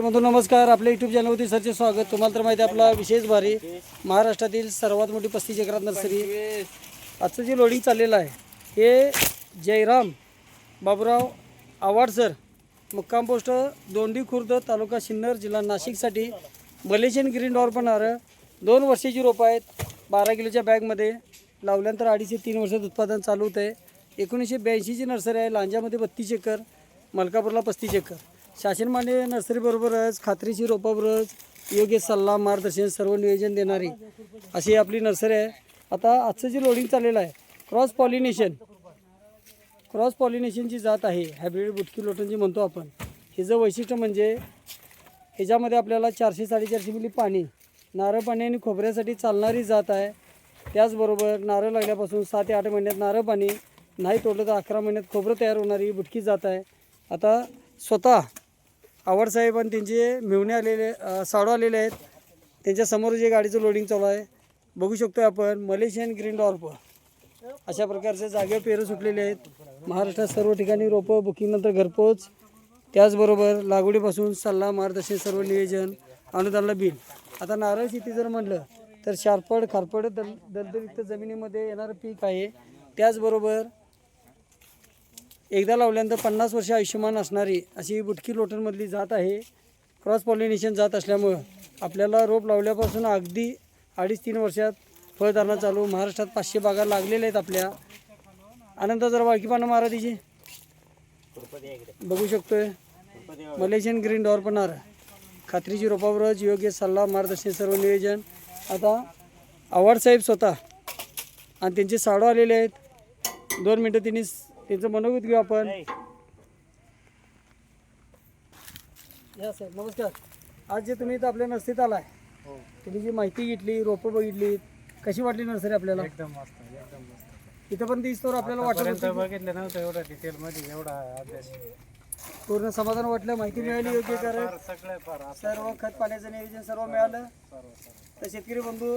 बंधू नमस्कार. आपल्या युट्यूब चॅनलवरती सरचे स्वागत. तुम्हाला तर माहिती आहे आपला विशेष भारी महाराष्ट्रातील सर्वात मोठी पस्तीस एकरात नर्सरी. आजचं जे लोडिंग चाललेलं आहे हे जयराम बाबुराव आवाड सर मुक्काम पोस्ट दोंडी खुर्द तालुका सिन्नर जिल्हा नाशिकसाठी मलेशियन ग्रीन डॉर पण नारळ दोन वर्षाची रोपं आहेत. बारा किलोच्या बॅगमध्ये लावल्यानंतर अडीच ते तीन वर्षात उत्पादन चालू होतं आहे एकोणीसशे ब्याऐंशीची नर्सरी आहे. लांजामध्ये बत्तीस एकर मलकापूरला पस्तीस एकर. शासन मान्य नर्सरीबरोबरच खात्रीची रोपाबरोबरच योग्य सल्ला मार्गदर्शन सर्व नियोजन देणारी अशी आपली नर्सरी आहे. आता आजचं जे लोडिंग चाललेलं आहे क्रॉस पॉलिनेशन क्रॉस पॉलिनेशनची जात आहे. हायब्रिड बुटकी लोटन जी म्हणतो आपण हिचं वैशिष्ट्य म्हणजे ह्याच्यामध्ये आपल्याला चारशे साडेचारशे मिली पाणी नारळ पाणी आणि खोबऱ्यासाठी चालणारी जात आहे. त्याचबरोबर नारळ लागल्यापासून सात ते आठ महिन्यात नारळ पाणी नाही तोडलं तर अकरा महिन्यात खोबरं तयार होणारी बुटकी जात आहे. आता स्वतः आवडसाहेब आणि त्यांचे मिळवणे आलेले साडू आलेले आहेत. त्यांच्यासमोर जे गाडीचं लोडिंग चालू आहे. बघू शकतो आपण मलेशियन ग्रीन डॉर्प अशा प्रकारचे जागे पेरं सुटलेले आहेत. महाराष्ट्रात सर्व ठिकाणी रोपं बुकिंगनंतर घरपोच. त्याचबरोबर लागवडीपासून सल्ला मार्गदर्शन सर्व नियोजन अनुदानला बिल. आता नारळ शेती जर म्हटलं तर शारपड खारपड दल दलदलयुक्त जमिनीमध्ये येणारं पीक आहे. त्याचबरोबर एकदा लावल्यानंतर पन्नास वर्ष आयुष्यमान असणारी अशी बुटकी लोटरमधली जात आहे. क्रॉस पॉलिनेशन जात असल्यामुळं आपल्याला रोप लावल्यापासून अगदी अडीच तीन वर्षात फळधारणा चालू. महाराष्ट्रात पाचशे बागा लागलेल्या आहेत आपल्या. आनंद जरा वाळकीपानं मारा तिची बघू शकतोय. मलेशियन ग्रीन डॉर पणार खात्रीची रोपावरच योग्य सल्ला मार्गदर्शन सर्व नियोजन. आता आव्हाड साहेब स्वतः. आणि त्यांचे साडू आलेले आहेत. दोन मिनटं त्यांनी त्यांचं मनोगत घेऊ आपण. या साहेब नमस्कार. आज जे तुम्ही इथं आपल्या नर्सरीत आलाय तुम्ही जी माहिती घेतली रोपं बघितली कशी वाटली नर्सरी आपल्याला? एकदम मस्त एकदम मस्त. इथं पण दिसतो आपल्याला वाटत होतं. बघितलं नव्हतं एवढं डिटेल मध्ये एवढा अभ्यास. की पूर्ण समाधान वाटलं माहिती मिळाली योग्य कारण. फार सगळे फार असं. सर्व खत पाण्याचं नियोजन सर्व मिळालं. सर्व सर्व. तर शेतकरी बंधू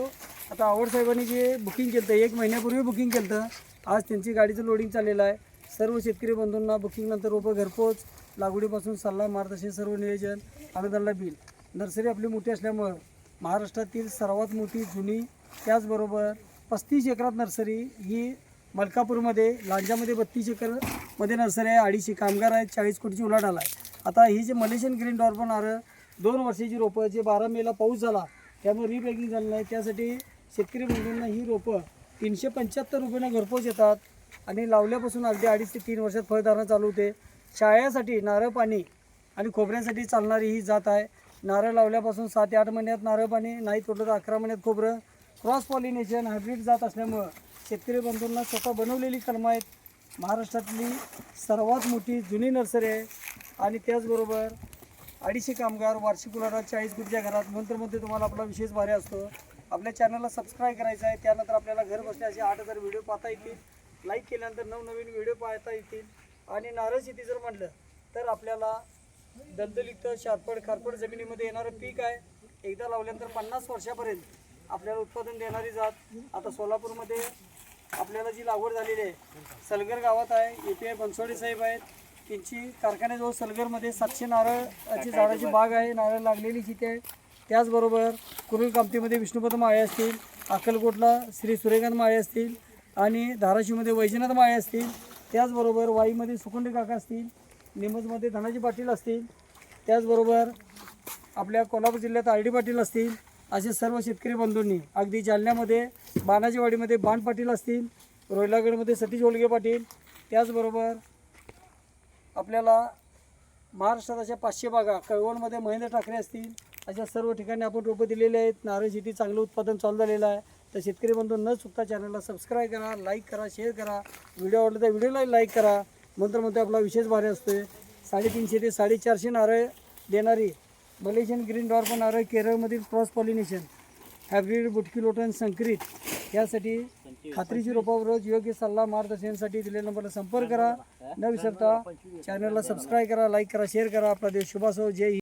आता आवड साहेबांनी जे बुकिंग केलं एक महिन्यापूर्वी बुकिंग केलं आज त्यांची गाडीचं लोडिंग चाललेलं आहे. सर्व शेतकरी बंधूंना बुकिंगनंतर रोपं घरपोच लागवडीपासून सल्ला मार्गदर्शन सर्व नियोजन अनुदानला बिल. नर्सरी आपली मोठी असल्यामुळं महाराष्ट्रातील सर्वात मोठी जुनी त्याचबरोबर पस्तीस एकरात नर्सरी ही मलकापूरमध्ये लांजामध्ये बत्तीस एकरमध्ये नर्सरी आहे अडीचशे कामगार आहेत चाळीस कोटीची उलाढाल आहे. आता ही जे मलेशियन ग्रीन डॉर्बन आरं दोन वर्षाची रोपं जे बारा मेला पाऊस झाला त्यामुळे रिपॅकिंग झालं नाही. त्यासाठी शेतकरी बंधूंना ही रोपं तीनशे पंच्याहत्तर रुपयांना घरपोच येतात. आणि लावल्यापासून अगदी अडीच ते तीन वर्षात फळधारणा चालू होते. शाळेसाठी नारळ पाणी आणि खोबऱ्यासाठी चालणारी ही जात आहे. नारळ लावल्यापासून सात ते आठ महिन्यात नारळ पाणी नाही तोडलं तर अकरा महिन्यात खोबरं. क्रॉस पॉलिनेशन हायब्रिड जात असल्यामुळं शेतकरी बंधूंना स्वतः बनवलेली कलमं आहेत. महाराष्ट्रातली सर्वात मोठी जुनी नर्सरी आहे आणि त्याचबरोबर अडीचशे कामगार वार्षिक उलाढा चाळीस कोटीच्या घरात मंत्रमध्ये तुम्हाला आपला विशेष भारी असतो. आपल्या चॅनलला सबस्क्राईब करायचं आहे. त्यानंतर आपल्याला घर बसल्या असे आठ हजार व्हिडिओ पाहता येतील. लाईक केल्यानंतर नवनवीन व्हिडिओ पाहता येतील. आणि नारळ शेती जर म्हटलं तर आपल्याला दलदलित शारपड खारपड जमिनीमध्ये येणारं पीक आहे. एकदा लावल्यानंतर पन्नास वर्षापर्यंत आपल्याला उत्पादन देणारी जात. आता सोलापूरमध्ये आपल्याला जी लागवड झालेली आहे सलगर गावात आहे. ए पी आय बनसोडे साहेब आहेत. त्यांची कारखान्याजवळ सलगरमध्ये सातशे नारळाची झाडाची बाग आहे. नारळ लागलेली जिथे आहे. त्याचबरोबर कुरुल कामतीमध्ये विष्णुपद माळे असतील अक्कलकोटला श्री सूर्यकांत माळे असतील आणि धाराशिवमध्ये वैजनाथ माळे असतील त्याचबरोबर वाईमध्ये सुखंड काका असतील निमजमध्ये धनाजी पाटील असतील त्याचबरोबर आपल्या कोल्हापूर जिल्ह्यात आर डी पाटील असतील असे सर्व शेतकरी बंधूंनी अगदी जालन्यामध्ये बाणाजीवाडीमध्ये बाण पाटील असतील रोहिलागडमध्ये सतीश ओलगे पाटील त्याचबरोबर आपल्याला महाराष्ट्रात अशा पाचशे बागा कळवणमध्ये महेंद्र ठाकरे असतील अशा सर्व ठिकाणी आपण रोपं दिलेले आहेत. नारळ शेती चांगलं उत्पादन चालू झालेलं आहे. तर शेतकरी बंधू न चुकता चॅनलला सबस्क्राईब करा लाईक करा शेअर करा. व्हिडिओ आवडला तर व्हिडिओलाही लाईक करा. मंत्र म्हणतो आपला विशेष भारी असतोय. साडेतीनशे ते साडेचारशे नारळ देणारी मलेशियन ग्रीन डॉर्प नारळ केरळमधील क्रॉस पॉलिनेशन हायब्रिड बुटकी लोटन संकरित. यासाठी खात्रीची रोपावरच योग्य सल्ला मार्गदर्शनासाठी दिलेल्या नंबरला संपर्क करा. न विसरता चॅनलला सबस्क्राईब करा लाईक करा शेअर करा. आपला देश शुभासो. जय